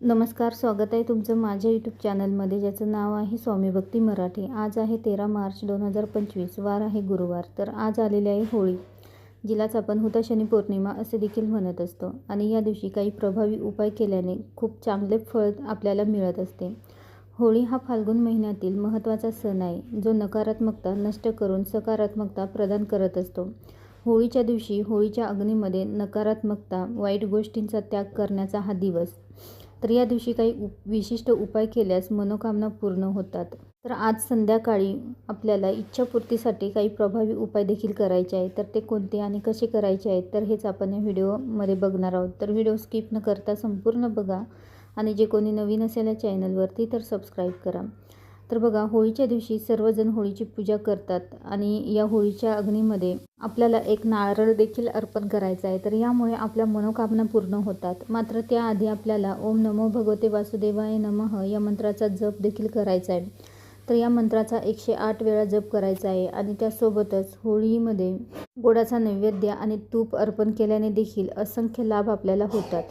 नमस्कार स्वागत आहे तुमचं माझ्या यूट्यूब चॅनलमध्ये ज्याचं नाव आहे स्वामी भक्ती मराठी. आज आहे तेरा मार्च दोन हजार पंचवीस वार आहे गुरुवार तर आज आलेली आहे होळी जिलाच आपण हुताशनी पौर्णिमा असे देखील म्हणत असतो. आणि या दिवशी काही प्रभावी उपाय केल्याने खूप चांगले फळ आपल्याला मिळत असते. होळी हा फाल्गुन महिन्यातील महत्त्वाचा सण आहे जो नकारात्मकता नष्ट करून सकारात्मकता प्रदान करत असतो. होळीच्या दिवशी होळीच्या अग्नीमध्ये नकारात्मकता वाईट गोष्टींचा त्याग करण्याचा हा दिवस. तर या दिवशी काही उप विशिष्ट उपाय केल्यास मनोकामना पूर्ण होतात. तर आज संध्याकाळी आपल्याला इच्छापूर्तीसाठी काही प्रभावी उपाय देखील करायचे आहेत. तर ते कोणते आणि कसे करायचे आहेत तर हेच आपण या व्हिडिओमध्ये बघणार आहोत. तर व्हिडिओ स्किप न करता संपूर्ण बघा. आणि जे कोणी नवीन असेल या चॅनलवरती तर सबस्क्राईब करा. तर बघा होळीच्या दिवशी सर्वजण होळीची पूजा करतात आणि या होळीच्या अग्नीमध्ये आपल्याला एक नारळ देखील अर्पण करायचा आहे. तर यामुळे आपल्या मनोकामना पूर्ण होतात. मात्र त्याआधी आपल्याला ओम नमो भगवते वासुदेवाय नमः या मंत्राचा जप देखील करायचा आहे. तर या मंत्राचा एकशे आठ वेळा जप करायचा आहे आणि त्यासोबतच होळीमध्ये गोडाचा नैवेद्य आणि तूप अर्पण केल्याने देखील असंख्य लाभ आपल्याला होतात.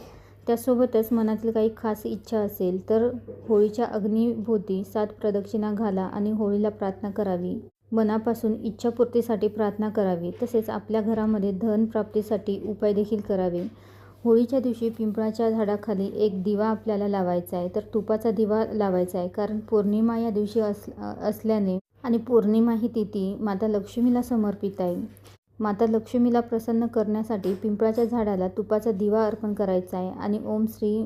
त्यासोबतच मनातील काही खास इच्छा असेल तर होळीच्या अग्निभोवती सात प्रदक्षिणा घाला आणि होळीला प्रार्थना करावी. मनापासून इच्छापूर्तीसाठी प्रार्थना करावी. तसेच आपल्या घरामध्ये धन प्राप्तीसाठी उपाय देखील करावे. होळीच्या दिवशी पिंपळाच्या झाडाखाली एक दिवा आपल्याला लावायचा आहे. तर तुपाचा दिवा लावायचा आहे. कारण पौर्णिमा या दिवशी अस असल्याने आणि पौर्णिमा ही तिथी माता लक्ष्मीला समर्पित आहे. माता लक्ष्मीला प्रसन्न करण्यासाठी पिंपळाच्या झाडाला तुपाचा दिवा अर्पण करायचा आहे आणि ओम श्री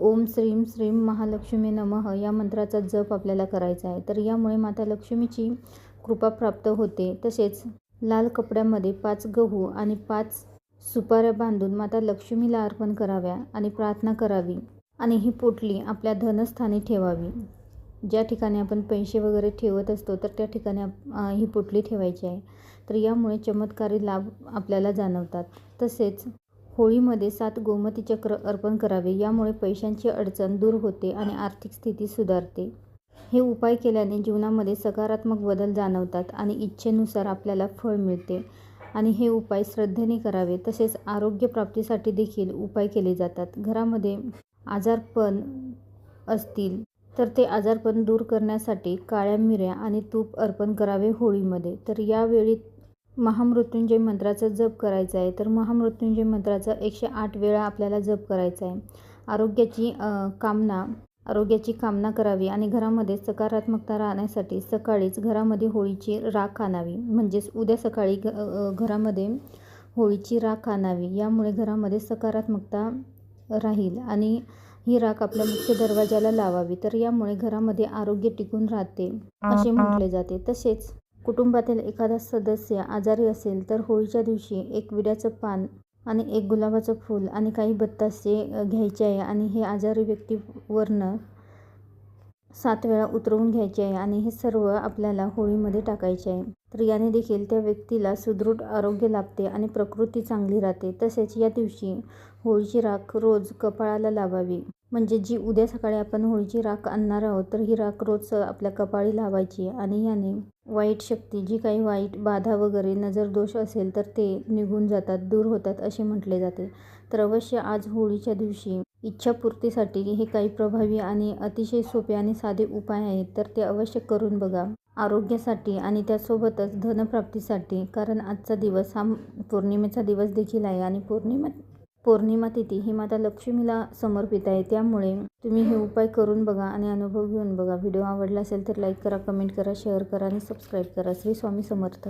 ओम श्रीम श्रीम महालक्ष्मी नमः या मंत्राचा जप आपल्याला करायचा आहे. तर यामुळे माता लक्ष्मीची कृपा प्राप्त होते. तसेच लाल कपड्यामध्ये पाच गहू आणि पाच सुपाऱ्या बांधून माता लक्ष्मीला अर्पण कराव्या आणि प्रार्थना करावी आणि ही पोटली आपल्या धनस्थानी ठेवावी. ज्या ठिकाणी आपण पैसे वगैरे ठेवत असतो तर त्या ठिकाणी ही पोटली ठेवायची आहे. तर यामुळे चमत्कारी लाभ आपल्याला जाणवतात. तसेच होळीमध्ये सात गोमती चक्र अर्पण करावे यामुळे पैशांची अडचण दूर होते आणि आर्थिक स्थिती सुधारते. हे उपाय केल्याने जीवनामध्ये सकारात्मक बदल जाणवतात आणि इच्छेनुसार आपल्याला फळ मिळते आणि हे उपाय श्रद्धेने करावे. तसेच आरोग्यप्राप्तीसाठी देखील उपाय केले जातात. घरामध्ये आजारपण असतील तर ते आजारपण दूर करण्यासाठी काळ्या मिऱ्या आणि तूप अर्पण करावे होळीमध्ये. तर यावेळी महामृत्युंजय मंत्राचा जप करायचा आहे. तर महामृत्युंजय मंत्राचा एकशे आठ वेळा आपल्याला जप करायचा आहे. आरोग्याची कामना आरोग्याची कामना करावी आणि घरामध्ये सकारात्मकता राहण्यासाठी सकाळीच घरामध्ये होळीची राख आणावी. म्हणजेच उद्या सकाळी घ घरामध्ये होळीची राख आणावी. यामुळे घरामध्ये सकारात्मकता राहील आणि ही राख आपल्या मुख्य दरवाजाला लावावी. तर यामुळे घरामध्ये आरोग्य टिकून राहते असे म्हटले जाते. तसेच कुटुंबातील एखादा सदस्य आजारी असेल तर होळीच्या दिवशी एक विड्याचं पान आणि एक गुलाबाचं फूल आणि काही बत्तासे घ्यायचे आहे आणि हे आजारी व्यक्तीवरनं सात वेळा उतरवून घ्यायचे आहे आणि हे सर्व आपल्याला होळीमध्ये टाकायचे आहे. तर याने देखील त्या व्यक्तीला सुदृढ आरोग्य लाभते आणि प्रकृती चांगली राहते. तसेच या दिवशी होळीची राख रोज कपाळाला लावावी. म्हणजे जी उद्या सकाळी आपण होळीची राख आणणार आहोत तर ही राख रोज आपल्या कपाळी लावायची आणि याने वाईट शक्ती जी काही वाईट बाधा वगैरे नजर दोष असेल तर ते निघून जातात दूर होतात असे म्हटले जाते. तर अवश्य आज होळीच्या दिवशी इच्छापूर्तीसाठी हे काही प्रभावी आणि अतिशय सोपे आणि साधे उपाय आहेत तर ते अवश्य करून बघा. आरोग्यासाठी आणि त्यासोबतच धनप्राप्तीसाठी कारण आजचा दिवस हा पौर्णिमेचा दिवस देखील आहे आणि पौर्णिमा पौर्णिमा तिथी ही माता लक्ष्मीला समर्पित आहे. त्यामुळे तुम्ही हे उपाय करून बघा आणि अनुभव घेऊन बघा. व्हिडिओ आवडला असेल तर लाईक करा कमेंट करा शेअर करा आणि सबस्क्राईब करा. श्री स्वामी समर्थ.